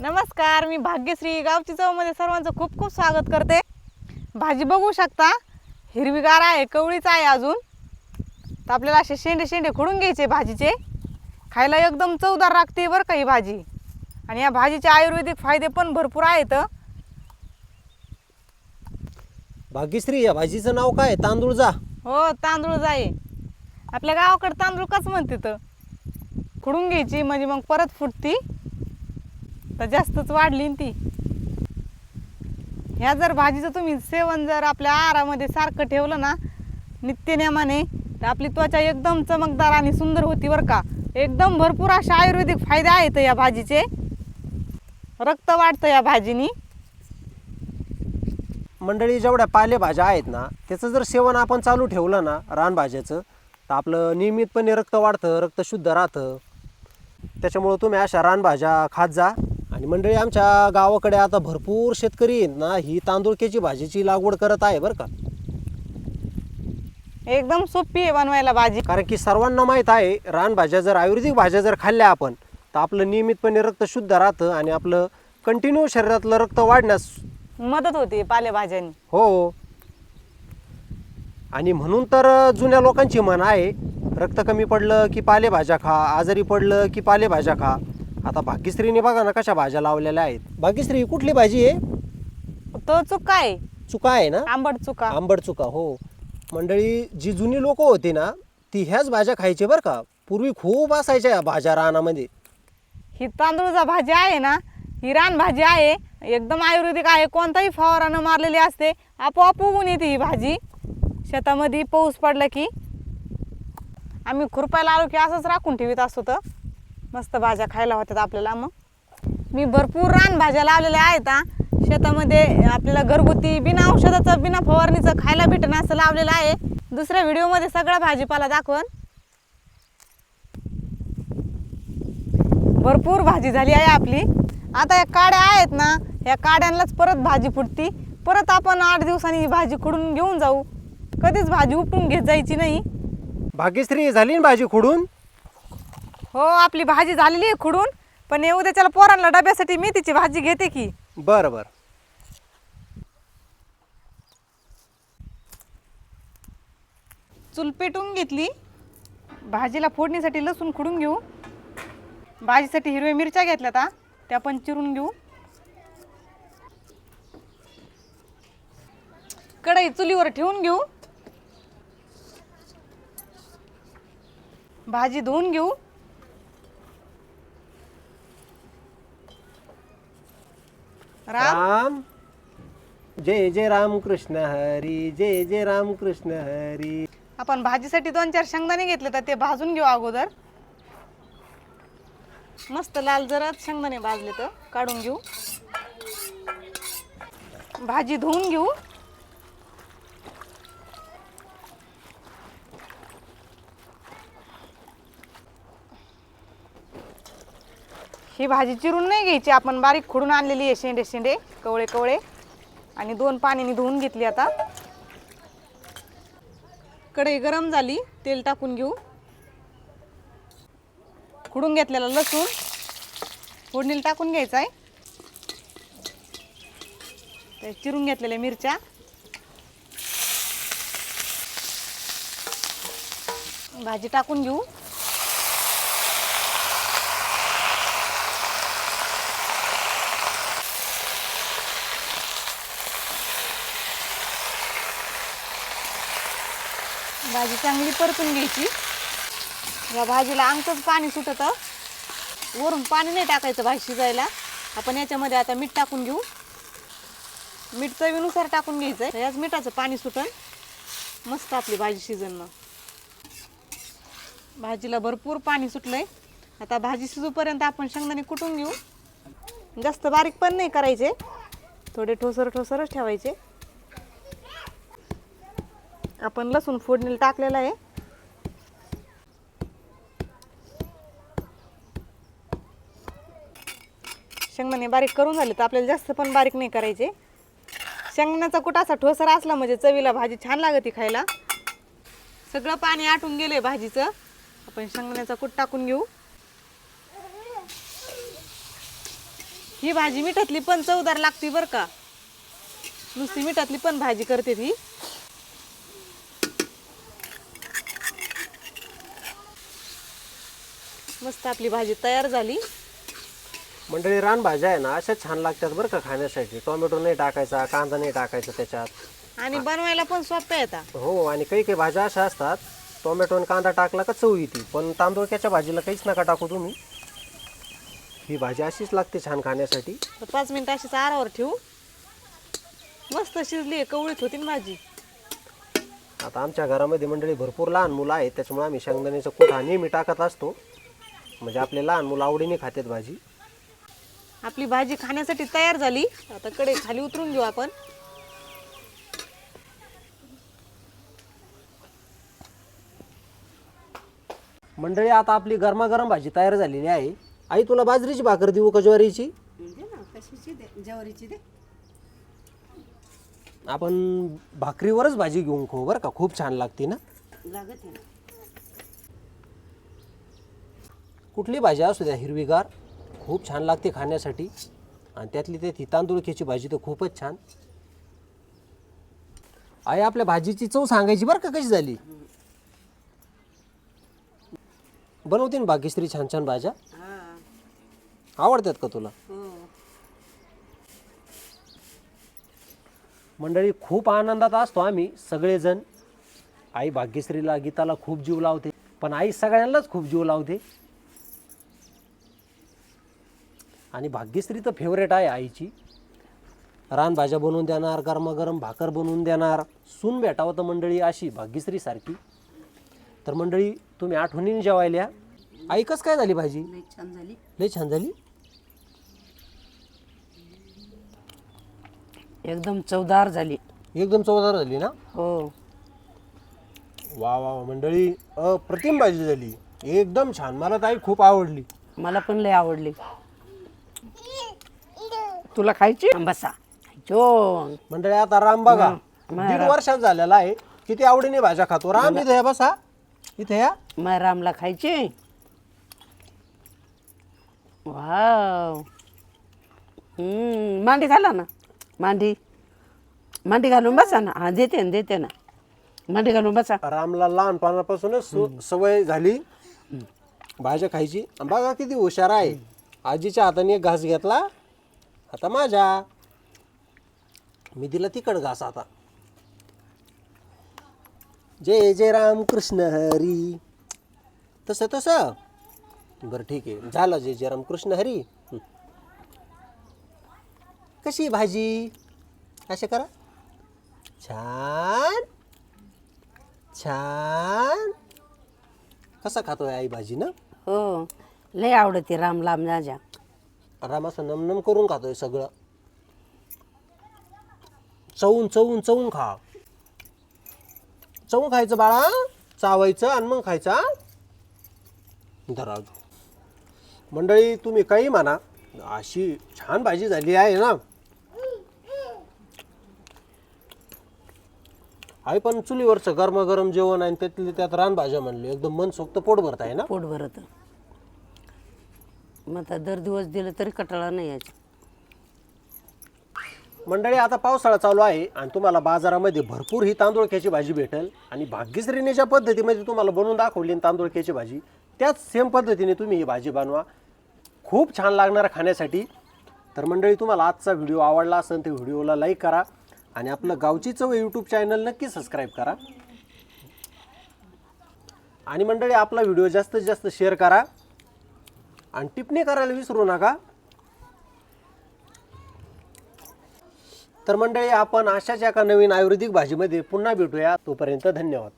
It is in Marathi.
नमस्कार मी भाग्यश्री गावची चौमध्ये सर्वांचं खूप खूप स्वागत करते. भाजी बघू शकता हिरवीगार आहे कवळीच आहे अजून. तर आपल्याला असे शेंडे शेंडे खुडून घ्यायचे भाजीचे. खायला एकदम चवदार लागते बरं का ही भाजी. आणि या भाजीचे आयुर्वेदिक फायदे पण भरपूर आहेत. भाग्यश्री या भाजीचं नाव काय? तांदूळ जा. हो तांदूळ जाई आपल्या गावाकडे तांदूळ कच म्हणते तर? खुडून घ्यायची म्हणजे मग परत फुटती. तर जास्तच वाढली ती. ह्या जर भाजीचं तुम्ही सेवन जर आपल्या आहारामध्ये सारखं ठेवलं ना नित्यनेमाने तर आपली त्वचा एकदम चमकदार आणि सुंदर होती बरं का. एकदम भरपूर असे आयुर्वेदिक फायदे आहेत या भाजीचे. रक्त वाढतं या भाजीनी. मंडळी जेवढ्या पालेभाज्या आहेत ना त्याचं जर सेवन आपण चालू ठेवलं ना रानभाज्याचं तर आपलं नियमितपणे रक्त वाढतं रक्त शुद्ध राहतं. त्याच्यामुळं तुम्ही अशा रानभाज्या खात जा. आणि मंडळी आमच्या गावाकडे आता भरपूर शेतकरी आहेत ना ही तांदूळक्याची भाजीची लागवड करत आहे बरं का. एकदम सोपी आहे बनवायला भाजी. कारण की सर्वांना माहीत आहे रानभाज्या जर आयुर्वेदिक भाज्या जर खाल्ल्या आपण तर आपलं नियमितपणे रक्त शुद्ध राहतं आणि आपलं कंटिन्यू शरीरातलं रक्त वाढण्यास मदत होते पालेभाज्यांनी. हो. आणि म्हणून तर जुन्या लोकांची म्हण आहे रक्त कमी पडलं की पालेभाज्या खा आजारी पडलं की पालेभाज्या खा. आता भाग्यश्रीने बघा ना कशा भाज्या लावलेल्या आहेत. भाग्यश्री कुठली भाजी आहे? तो चुका आहे. चुका आहे ना? आंबट चुका. आंबट चुका हो. मंडळी जी जुनी लोक होती ना ती ह्याच भाज्या खायची बरं का. पूर्वी खूप असायच्या या भाज्या रानामध्ये. ही तांदूळचा भाजी आहे ना ही रान भाजी आहे. एकदम आयुर्वेदिक आहे कोणताही फवारानं मारलेली असते आपोआप उगून येते ही भाजी. शेतामध्ये पाऊस पडला की आम्ही खुरपायला आलो की असंच राखून ठेवीत असतो तर. मस्त भाज्या खायला होतात आपल्याला मग. मी भरपूर रानभाज्या लावलेल्या आहेत हा. शेतामध्ये आपल्याला घरगुती बिना औषधाचं बिना फवारणीचं खायला भेटणं असं लावलेलं आहे. दुसऱ्या व्हिडिओमध्ये सगळा भाजीपाला दाखवन. भरपूर भाजी झाली आहे आपली. आता या काड्या आहेत ना या काड्यांनाच परत भाजी फुटती. परत आपण आठ दिवसांनी ही भाजी खुडून घेऊन जाऊ. कधीच भाजी उपटून घेत जायची नाही. भाग्यश्री झाली ना भाजी खुडून? हो आपली भाजी झालेली आहे खुडून पण ये उद्याच्याला पोरांना डब्यासाठी मी तिची भाजी घेते की. बरं बरं. चूल पेटून घेतली. भाजीला फोडणीसाठी लसूण खुडून घेऊ. भाजीसाठी हिरव्या मिरच्या घेतल्यात हा. त्या पण चिरून घेऊ. कढई चुलीवर ठेवून घेऊ. भाजी धुवून घेऊ. राम। राम। जय जय राम कृष्ण हरी जय जय राम कृष्ण हरी। आपण भाजीसाठी दोन चार शेंगदाणे घेतले तर ते भाजून घेऊ अगोदर. मस्त लाल जरात शेंगदाणे भाजले तर काढून घेऊ. भाजी धुवून घेऊ. ही भाजी चिरून नाही घ्यायची. आपण बारीक खोडून आणलेली आहे शेंडे शेंडे. कवळे कवळे. आणि दोन पाण्याने धुवून घेतली आता. कढई गरम झाली. तेल टाकून घेऊ. खुडून घेतलेला लसूण. फोडणीला टाकून घ्यायचा आहे. ते चिरून घेतलेल्या मिरच्या. भाजी टाकून घेऊ. भाजी चांगली परतून घ्यायची. या भाजीला अंगच पाणी सुटतं. वरून पाणी नाही टाकायचं भाजी शिजायला. आपण याच्यामध्ये आता मीठ टाकून घेऊ. मीठ चवीनुसार टाकून घ्यायचं याच मिठाचं पाणी सुटन. मस्त आपली भाजी शिजन मग. भाजीला भरपूर पाणी सुटलंय. आता भाजी शिजूपर्यंत आपण शेंगदाणे कुटून घेऊ. जास्त बारीक पण नाही करायचे. थोडे ठोसर ठोसरच ठेवायचे. आपण लसूण फोडणीला टाकलेला आहे. शेंगदाणे बारीक करून झाले तर आपल्याला जास्त पण बारीक नाही करायचे. शेंगण्याचा कुठं असा ठोसर असला म्हणजे चवीला भाजी छान लागते खायला. सगळं पाणी आटून गेलंय भाजीचं. आपण शेंगण्याचा कूट टाकून घेऊ. ही भाजी मिठातली पण चवदार लागते बरं का. नुसती मिठातली पण भाजी करते ती. मस्त आपली भाजी तयार झाली. मंडळी रानभाज्या आहे ना अशा छान लागतात बरं का खाण्यासाठी. टोमॅटो नाही टाकायचा कांदा नाही टाकायचा त्याच्यात. आणि बनवायला पण सोप्या येतात हो आणि काही काही भाज्या अशा असतात टोमॅटो आणि कांदा टाकला का चव येते. पण तांदूळक्याच्या भाजीला काहीच नका टाकू तुम्ही. ही भाजी अशीच लागते छान खाण्यासाठी. तर पाच मिनिटं अशीच आरावर ठेवू. मस्त शिजली कवळीत होती ना भाजी. आता आमच्या घरामध्ये मंडळी भरपूर लहान मुलं आहेत त्याच्यामुळे आम्ही शेंगदाण्याचा कुठा नेहमी टाकत असतो. म्हणजे आपले लहान मुलं आवडीने खातात भाजी. आपली भाजी खाण्यासाठी तयार झाली. आता कडे खाली उतरून घेऊ आपण. मंडळी आता आपली गरमागरम भाजी तयार झालेली आहे. आई तुला बाजरीची भाकर देऊ का ज्वारीची? दे ना कशाची दे? ज्वारीची दे. आपण भाकरीवरच भाजी घेऊन खाऊ बरं का? खूप छान लागते ना? लागत आहे ना. कुठली भाजी असू द्या हिरवीगार खूप छान लागते खाण्यासाठी. आणि त्यातली ते ती तांदूळक्याची भाजी तर खूपच छान. आई आपल्या भाजीची चव सांगायची बरं का कशी झाली? बनवते ना भाग्यश्री छान छान भाज्या? हा. आवडतात का तुला? हो. मंडळी खूप आनंदात असतो आम्ही सगळेजण. आई भाग्यश्रीला गीताला खूप जीव लावते. पण आई सगळ्यांनाच खूप जीव लावते. आणि भाग्यश्री तर फेवरेट आहे आईची. रानभाज्या बनवून देणार गरमागरम भाकर बनवून देणार. सून भेटावं तर मंडळी अशी भाग्यश्री सारखी. तर मंडळी तुम्ही आठवणीने जेवायला या. आई कस काय झाली भाजी? लई छान झाली. लय छान झाली? एकदम चवदार झाली. एकदम चवदार झाली ना? हो. वा वा वा, मंडळी अप्रतिम भाजी झाली. एकदम छान. मला ताई खूप आवडली. मला पण लय आवडली. तुला खायची? बसा. जो मंडळी आता राम बघा. दीड वर्षात झालेला आहे. किती आवडीने भाज्या खातो? राम इथे या बसा. इथे या. मग रामला खायची? वाव. हम्म, मांडी घाला ना. मांडी. मांडी घालून बसा ना. हा देते ना देते ना. मांडी घालून बसा. रामला लहानपणापासूनच सु- सवय झाली. भाज्या खायची. बघा किती हुशार आहे. आजीच्या हाताने एक घास घेतला. आता माझ्या. मी दिला तिकड घास आता. जय जय राम कृष्ण हरी. तसं तसं. बरं ठीक आहे. झालं जय जय राम कृष्ण हरी. कशी भाजी? असे करा. छान. छान. कसा खातोय आई भाजी ना? हो लय आवडते राम लांब माझ्या आरामाचं नमनम करून खातोय सगळं. चवून चवून चवून खा. चवून खायचं बाळा चावायचं आणि मग खायचा धराव मंडळी तुम्ही काही म्हणा. अशी छान भाजी झाली आहे ना. आई पण चुलीवरचं गरमागरम जेवण आहे आणि त्यातली त्यात रानभाज्या म्हणली. एकदम मन सोक्त पोट भरत आहे ना? पोट भरत. मग आता दर दिवस दिलं तरी कटाळा नाही यायचा. मंडळी आता पावसाळा चालू आहे आणि तुम्हाला बाजारामध्ये भरपूर ही तांदूळक्याची भाजी भेटेल आणि भाग्यश्रीने ज्या पद्धतीमध्ये तुम्हाला बनवून दाखवली ना तांदूळक्याची भाजी. त्याच सेम पद्धतीने तुम्ही ही भाजी बनवा. खूप छान लागणार खाण्यासाठी. तर मंडळी तुम्हाला आजचा व्हिडिओ आवडला असेल तर व्हिडिओला लाईक करा आणि आपलं गावची चव यूट्यूब चॅनल नक्की सबस्क्राईब करा. आणि मंडळी आपला व्हिडिओ जास्तीत जास्त शेअर करा. आणि टिपणी करायला विसरू नका. तर मंडळी आपण अशाच एका नवीन आयुर्वेदिक भाजीमध्ये पुन्हा भेटूया. तोपर्यंत धन्यवाद.